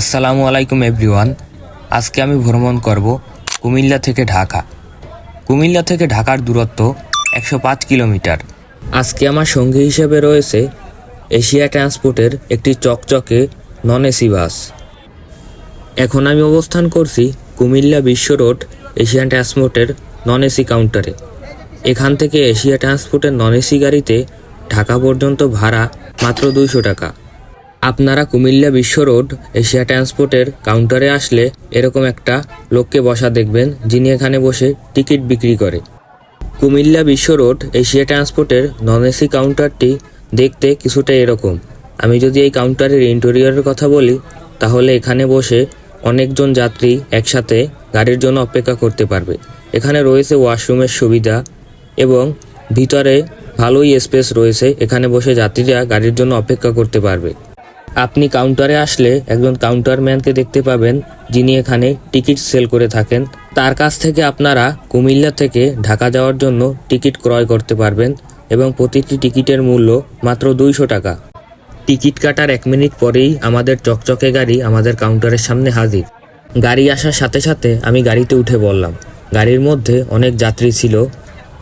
আসসালামু আলাইকুম এভরিওয়ান। আজকে আমি ভ্রমণ করব কুমিল্লা থেকে ঢাকা। কুমিল্লা থেকে ঢাকার দূরত্ব একশো পাঁচ কিলোমিটার। আজকে আমার সঙ্গী হিসেবে রয়েছে এশিয়া ট্রান্সপোর্টের একটি চকচকে নন এসি বাস। এখন আমি অবস্থান করছি কুমিল্লা বিশ্ব রোড এশিয়ান ট্রান্সপোর্টের নন এসি কাউন্টারে। এখান থেকে এশিয়া ট্রান্সপোর্টের নন এসি গাড়িতে ঢাকা পর্যন্ত ভাড়া মাত্র দুইশো টাকা। আপনারা কুমিল্লা বিশ্ব রোড, এশিয়া ট্রান্সপোর্টের কাউন্টারে আসলে এরকম একটা লোককে বসা দেখবেন যিনি এখানে বসে টিকিট বিক্রি করে। কুমিল্লা বিশ্ব রোড, এশিয়া ট্রান্সপোর্টের নন এসি কাউন্টারটি দেখতে কিছুটা এরকম। আমি যদি এই কাউন্টারের ইন্টেরিয়রের কথা বলি, তাহলে এখানে বসে অনেকজন যাত্রী একসাথে গাড়ির জন্য অপেক্ষা করতে পারবে। এখানে রয়েছে ওয়াশরুমের সুবিধা এবং ভিতরে ভালোই স্পেস রয়েছে। এখানে বসে যাত্রীরা গাড়ির জন্য অপেক্ষা করতে পারবে। আপনি কাউন্টারে আসলে একজন কাউন্টারম্যানকে দেখতে পাবেন, যিনি এখানে টিকিট সেল করে থাকেন। তার কাছ থেকে আপনারা কুমিল্লা থেকে ঢাকা যাওয়ার জন্য টিকিট ক্রয় করতে পারবেন এবং প্রতিটি টিকিটের মূল্য মাত্র দুইশো টাকা। টিকিট কাটার এক মিনিট পরেই আমাদের চকচকে গাড়ি আমাদের কাউন্টারের সামনে হাজির। গাড়ি আসার সাথে সাথে আমি গাড়িতে উঠে বললাম, গাড়ির মধ্যে অনেক যাত্রী ছিল।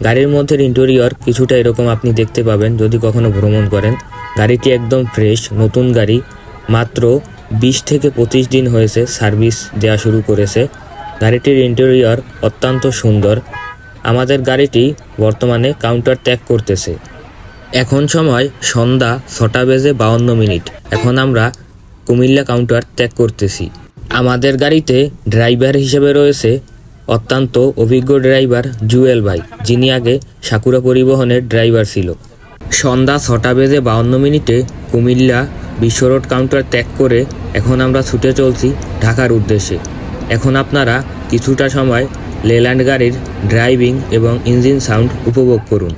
গাড়ির মধ্যে ইন্টেরিয়র কিছুটা এরকম আপনি দেখতে পাবেন, যদি কখনো ভ্রমণ করেন। গাড়িটি একদম ফ্রেশ নতুন গাড়ি। মাত্র বিশ থেকে পঁচিশ দিন হয়েছে সার্ভিস দেওয়া শুরু করেছে। গাড়িটির ইন্টেরিয়র অত্যন্ত সুন্দর। আমাদের গাড়িটি বর্তমানে কাউন্টার ত্যাগ করতেছে। এখন সময় সন্ধ্যা ছটা বেজে বাউন্ন মিনিট। এখন আমরা কুমিল্লা কাউন্টার ত্যাগ করতেছি। আমাদের গাড়িতে ড্রাইভার হিসেবে রয়েছে অত্যন্ত অভিজ্ঞ ড্রাইভার জুয়েল ভাই। যিনি আগে সাকুরা পরিবহনের ড্রাইভার ছিল। সন্ধ্যা ছটা বেজে বাউন্ন মিনিটে কুমিল্লা বিশ্ব রোড কাউন্টার ত্যাগ করে এখন আমরা ছুটে চলছি ঢাকার উদ্দেশ্যে। এখন আপনারা কিছুটা সময় লেল্যান্ড গাড়ির ড্রাইভিং এবং ইঞ্জিন সাউন্ড উপভোগ করুন।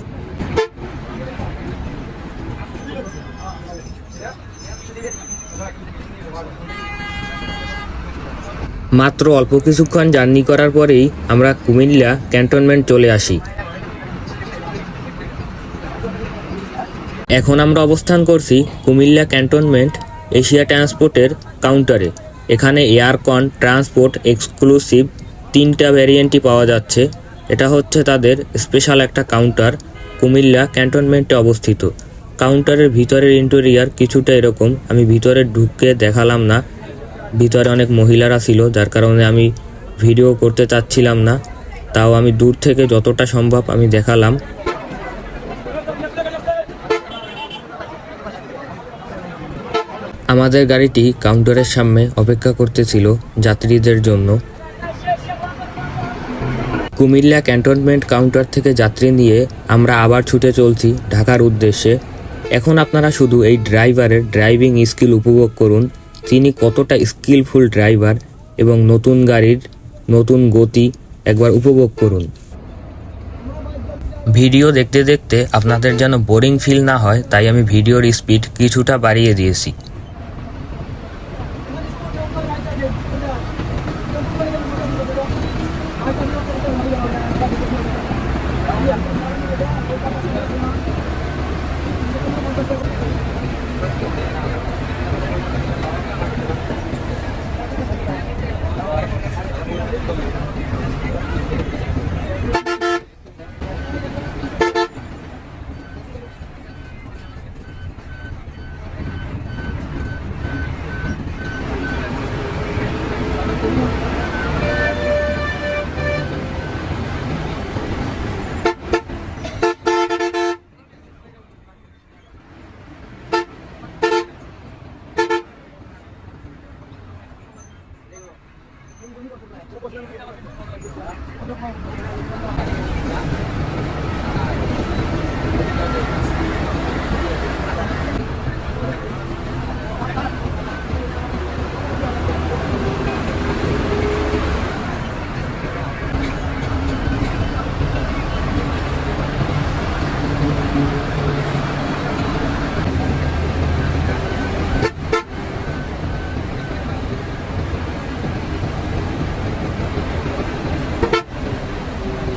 মাত্র অল্প কিছুক্ষণ জার্নি করার পরেই আমরা কুমিল্লা ক্যান্টনমেন্ট চলে আসি। এখন আমরা অবস্থান করছি কুমিল্লা ক্যান্টনমেন্ট এশিয়া ট্রান্সপোর্টের কাউন্টারে। এখানে এয়ারকন ট্রান্সপোর্ট এক্সক্লুসিভ তিনটা ভ্যারিয়েন্টই পাওয়া যাচ্ছে। এটা হচ্ছে তাদের স্পেশাল একটা কাউন্টার কুমিল্লা ক্যান্টনমেন্টে অবস্থিত। কাউন্টারের ভিতরের ইন্টেরিয়ার কিছুটা এরকম, আমি ভিতরে ঢুকে দেখালাম না। ভিতরে অনেক মহিলারা ছিল, যার কারণে আমি ভিডিও করতে চাচ্ছিলাম না। তাও আমি দূর থেকে যতটা সম্ভব আমি দেখালাম। আমাদের গাড়িটি কাউন্টারের সামনে অপেক্ষা করতেছিল যাত্রীদের জন্য। কুমিল্লা ক্যান্টনমেন্ট কাউন্টার থেকে যাত্রী নিয়ে আমরা আবার ছুটে চলছি ঢাকার উদ্দেশ্যে। এখন আপনারা শুধু এই ড্রাইভারের ড্রাইভিং স্কিল উপভোগ করুন। তিনি কতটা স্কিলফুল ড্রাইভার এবং নতুন গাড়ির নতুন গতি একবার উপভোগ করুন। ভিডিও দেখতে দেখতে আপনাদের যেন বোরিং ফিল না হয়, তাই আমি ভিডিওর স্পিড কিছুটা বাড়িয়ে দিয়েছি। 我先去。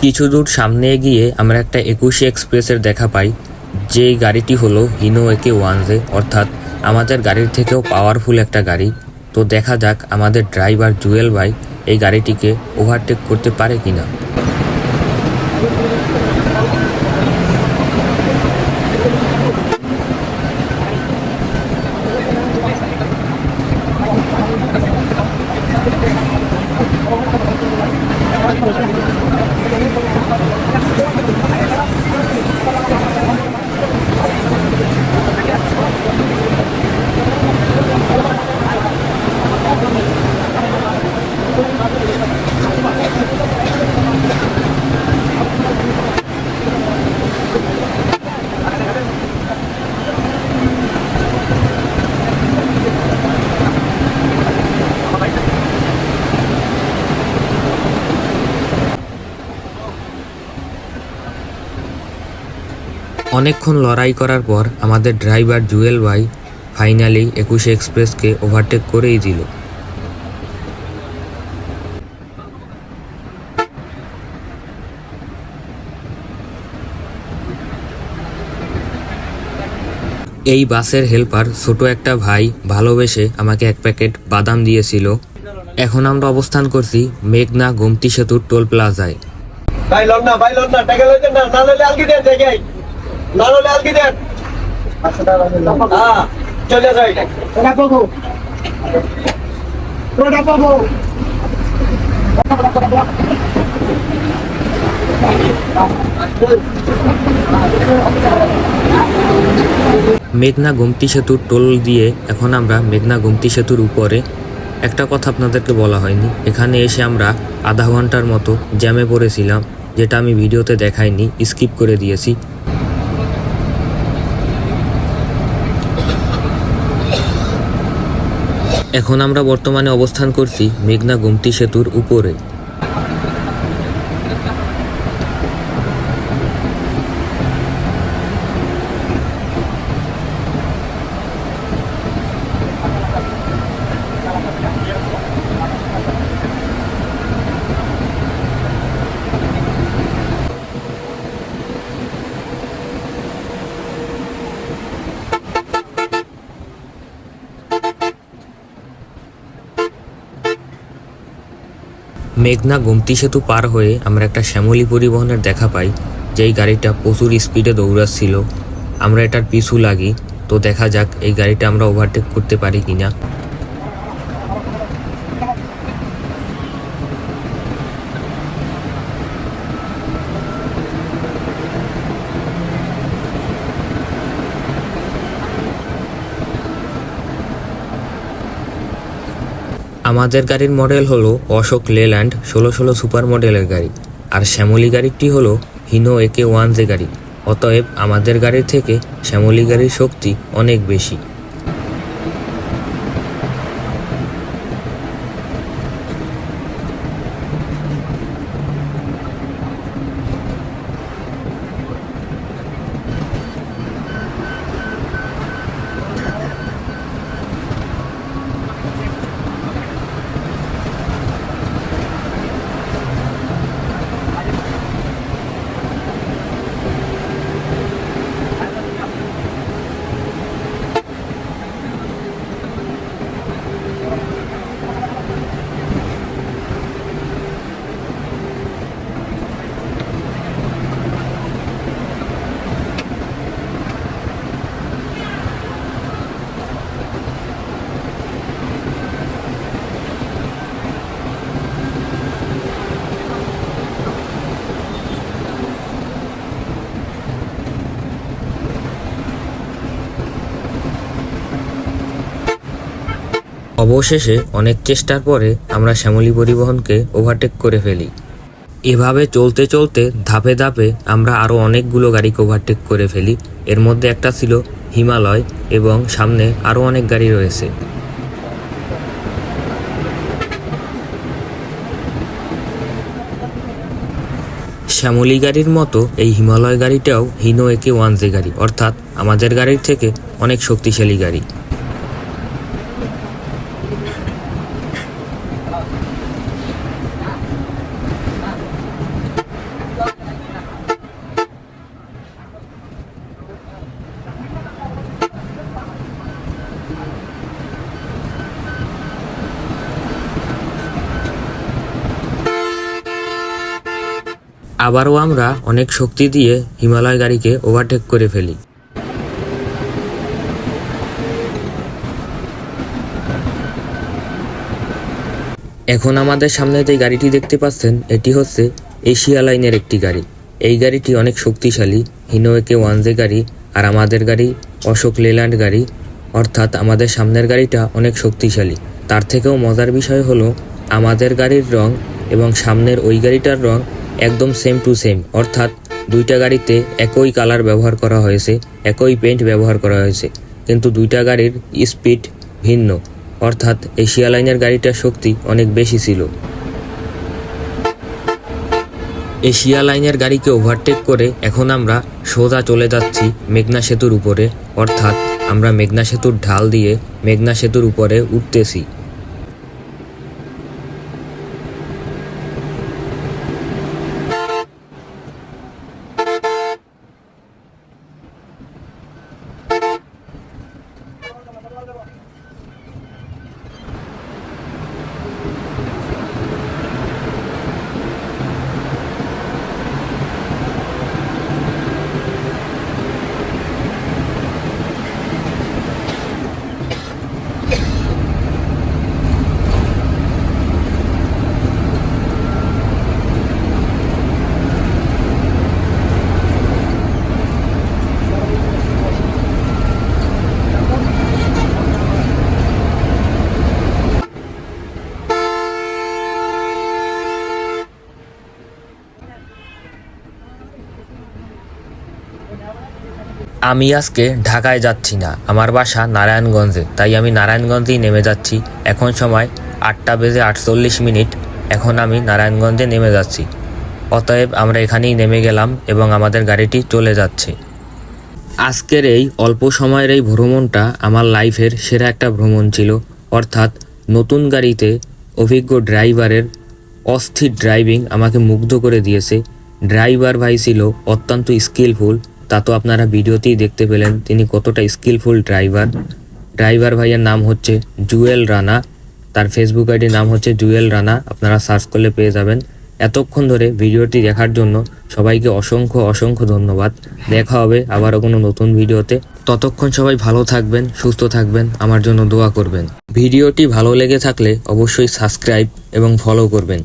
কিছু দূর সামনে গিয়ে আমরা একটা একুশে এক্সপ্রেসের দেখা পাই যে গাড়িটি হলো হিনো একে ওয়ান জে অর্থাৎ আমাদের গাড়ির থেকেও পাওয়ারফুল একটা গাড়ি। তো দেখা যাক আমাদের ড্রাইভার জুয়েল ভাই এই গাড়িটিকে ওভারটেক করতে পারে কিনা। অনেকক্ষণ লড়াই করার পর আমাদের ড্রাইভার জুয়েল ভাই ফাইনালি একুশে এক্সপ্রেসকে ওভারটেক করেই দিল। এই বাসের হেল্পার ছোট একটা ভাই ভালোবেসে আমাকে এক প্যাকেট বাদাম দিয়েছিল। এখন আমরা অবস্থান করছি মেঘনা গোমতি সেতুর টোল প্লাজায়। ভাই লন না ভাই লন না টাকা লইতেন না না লইলে আলগি টাকাই না আলগি দেন? হ্যাঁ চলে যাই। ওটা পাবো। ওটা পাবো। মেঘনা গোমতি সেতুর টোল দিয়ে এখন আমরা মেঘনা গোমতি সেতুর উপরে একটা কথা আপনাদেরকে বলা হয়নি এখানে এসে আমরা আধা ঘণ্টার মতো জ্যামে পড়েছিলাম যেটা আমি ভিডিওতে দেখাইনি স্কিপ করে দিয়েছি। এখন আমরা বর্তমানে অবস্থান করছি মেঘনা গুমতি সেতুর উপরে। মেঘনা গোমতি সেতু পার হয়ে আমরা একটা শ্যামলী পরিবহনের দেখা পাই, যেই গাড়িটা প্রচুর স্পিডে দৌড়াচ্ছিল। আমরা এটার পিছু লাগি, তো দেখা যাক এই গাড়িটা আমরা ওভারটেক করতে পারি কিনা। আমাদের গাড়ির মডেল হলো অশোক লেল্যান্ড ষোলো ষোলো সুপার মডেলের গাড়ি। আর শ্যামলী গাড়িটি হলো হিনো একে ওয়ান জে গাড়ি। অতএব আমাদের গাড়ির থেকে শ্যামলী গাড়ির শক্তি অনেক বেশি। অবশেষে অনেক চেষ্টার পরে আমরা শ্যামলী পরিবহনকে ওভারটেক করে ফেলি। এভাবে চলতে চলতে ধাপে ধাপে আমরা আরও অনেকগুলো গাড়িকে ওভারটেক করে ফেলি। এর মধ্যে একটা ছিল হিমালয় এবং সামনে আরও অনেক গাড়ি রয়েছে। শ্যামলী গাড়ির মতো এই হিমালয় গাড়িটাও হিনো একে ওয়ান জে গাড়ি, অর্থাৎ আমাদের গাড়ির থেকে অনেক শক্তিশালী গাড়ি। আবারও আমরা অনেক শক্তি দিয়ে হিমালয় গাড়িকে ওভারটেক করে ফেলি। এখন আমাদের সামনে যে গাড়িটি দেখতে পাচ্ছেন, এটি হচ্ছে এশিয়া লাইনের একটি গাড়ি। এই গাড়িটি অনেক শক্তিশালী হিনোয়েকে ওয়ানজে গাড়ি আর আমাদের গাড়ি অশোক লেল্যান্ড গাড়ি। অর্থাৎ আমাদের সামনের গাড়িটা অনেক শক্তিশালী। তার থেকেও মজার বিষয় হলো, আমাদের গাড়ির রং এবং সামনের ওই গাড়িটার রং একদম সেম টু সেম অর্থাৎ দুইটা গাড়িতে একই কালার ব্যবহার করা হয়েছে, একই পেইন্ট ব্যবহার করা হয়েছে। কিন্তু দুইটা গাড়ির স্পিড ভিন্ন। অর্থাৎ এশিয়া লাইনের গাড়িটার শক্তি অনেক বেশি ছিল। এশিয়া লাইনের গাড়িকে ওভারটেক করে এখন আমরা সোজা চলে যাচ্ছি মেঘনা সেতুর উপরে। অর্থাৎ আমরা মেঘনা সেতুর ঢাল দিয়ে মেঘনা সেতুর উপরে উঠতেছি। আমি আজকে ঢাকায় যাচ্ছি না। আমার বাসা নারায়ণগঞ্জে, তাই আমি নারায়ণগঞ্জেই নেমে যাচ্ছি। এখন সময় আটটা বেজে আটচল্লিশ মিনিট, এখন আমি নারায়ণগঞ্জে নেমে যাচ্ছি। অতএব আমরা এখানেই নেমে গেলাম এবং আমাদের গাড়িটি চলে যাচ্ছে। আজকের এই অল্প সময়ের এই ভ্রমণটা আমার লাইফের সেরা একটা ভ্রমণ ছিল। অর্থাৎ নতুন গাড়িতে অভিজ্ঞ ড্রাইভারের অস্থির ড্রাইভিং আমাকে মুগ্ধ করে দিয়েছে। ড্রাইভার ভাই ছিল অত্যন্ত স্কিলফুল তা তো আপনারা ভিডিওতেই দেখতে পেলেন তিনি কতটা স্কিলফুল ড্রাইভার ড্রাইভার ভাইয়ের নাম হচ্ছে জুয়েল রানা, তার ফেসবুক আইডির নাম হচ্ছে জুয়েল রানা, আপনারা সার্চ করলে পেয়ে যাবেন। এতক্ষণ ধরে ভিডিওটি দেখার জন্য সবাইকে অসংখ্য অসংখ্য ধন্যবাদ। দেখা হবে আবারও কোনো নতুন ভিডিওতে। ততক্ষণ সবাই ভালো থাকবেন, সুস্থ থাকবেন, আমার জন্য দোয়া করবেন। ভিডিওটি ভালো লেগে থাকলে অবশ্যই সাবস্ক্রাইব এবং ফলো করবেন।